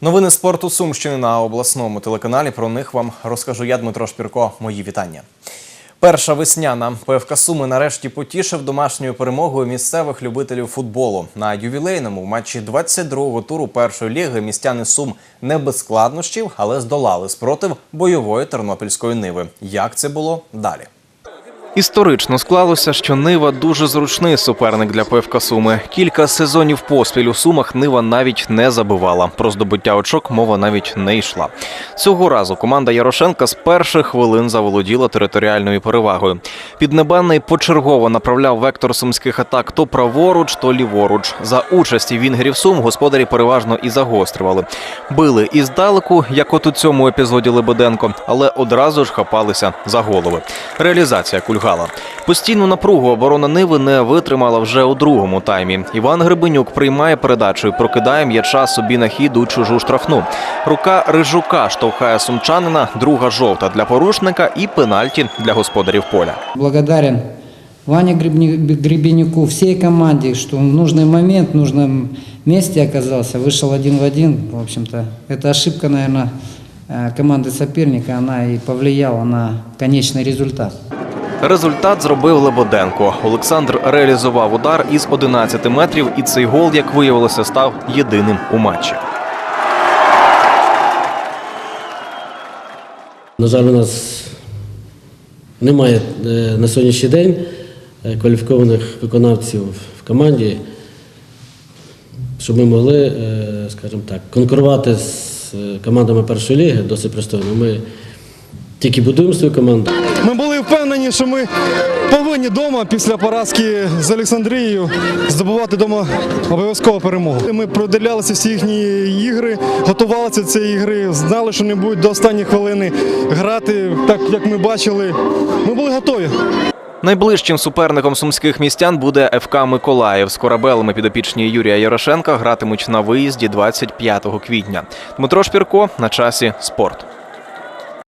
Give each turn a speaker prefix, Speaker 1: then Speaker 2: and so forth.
Speaker 1: Новини спорту Сумщини на обласному телеканалі. Про них вам розкажу я, Дмитро Шпірко. Мої вітання. Перша весняна ПФК Суми нарешті потішив домашньою перемогою місцевих любителів футболу. На ювілейному матчі 22-го туру першої ліги містяни Сум не без складнощів, але здолали спротив бойової тернопільської ниви. Як це було далі? Історично склалося, що Нива дуже зручний суперник для ПФК Суми. Кілька сезонів поспіль у Сумах Нива навіть не забивала. Про здобуття очок мова навіть не йшла. Цього разу команда Ярошенка з перших хвилин заволоділа територіальною перевагою. Піднебенний почергово направляв вектор сумських атак то праворуч, то ліворуч. За участі вінгерів Сум господарі переважно і загострювали. Били і здалеку, як от у цьому епізоді Лебеденко, але одразу ж хапалися за голови. Реалізація кульгала. Постійну напругу оборона Ниви не витримала вже у другому таймі. Іван Гребенюк приймає передачу і прокидає м'яча собі на хід у чужу штрафну. Рука Рижука штовхає сумчанина, друга жовта для порушника і пенальті для господарів поля.
Speaker 2: Благодарен Ване Гребни- Гребенюку, всей команде, что в нужный момент, в нужном месте оказался, вышел один в один. В общем-то, эта ошибка, наверное, команды соперника, она и повлияла на конечный результат.
Speaker 1: Результат зробив Лебеденко. Олександр реалізував удар із 11 метрів, і цей гол, як виявилося, став єдиним у матчі.
Speaker 3: На жаль, у нас немає е, на сьогоднішній день е, кваліфікованих виконавців в команді, щоб ми могли, е, скажімо так, конкурувати з командами першої ліги досить пристойно. Ми тільки будуємо свою команду.
Speaker 4: Ми були впевнені, що ми повинні вдома після поразки з Олександрією здобувати вдома обов'язково перемогу. Ми продивлялися всі їхні ігри, готувалися до цієї ігри, знали, що не будуть до останньої хвилини грати, так як ми бачили. Ми були готові.
Speaker 1: Найближчим суперником сумських містян буде ФК Миколаїв. З корабелами підопічні Юрія Ярошенка гратимуть на виїзді 25 квітня. Дмитро Шпірко на часі спорт.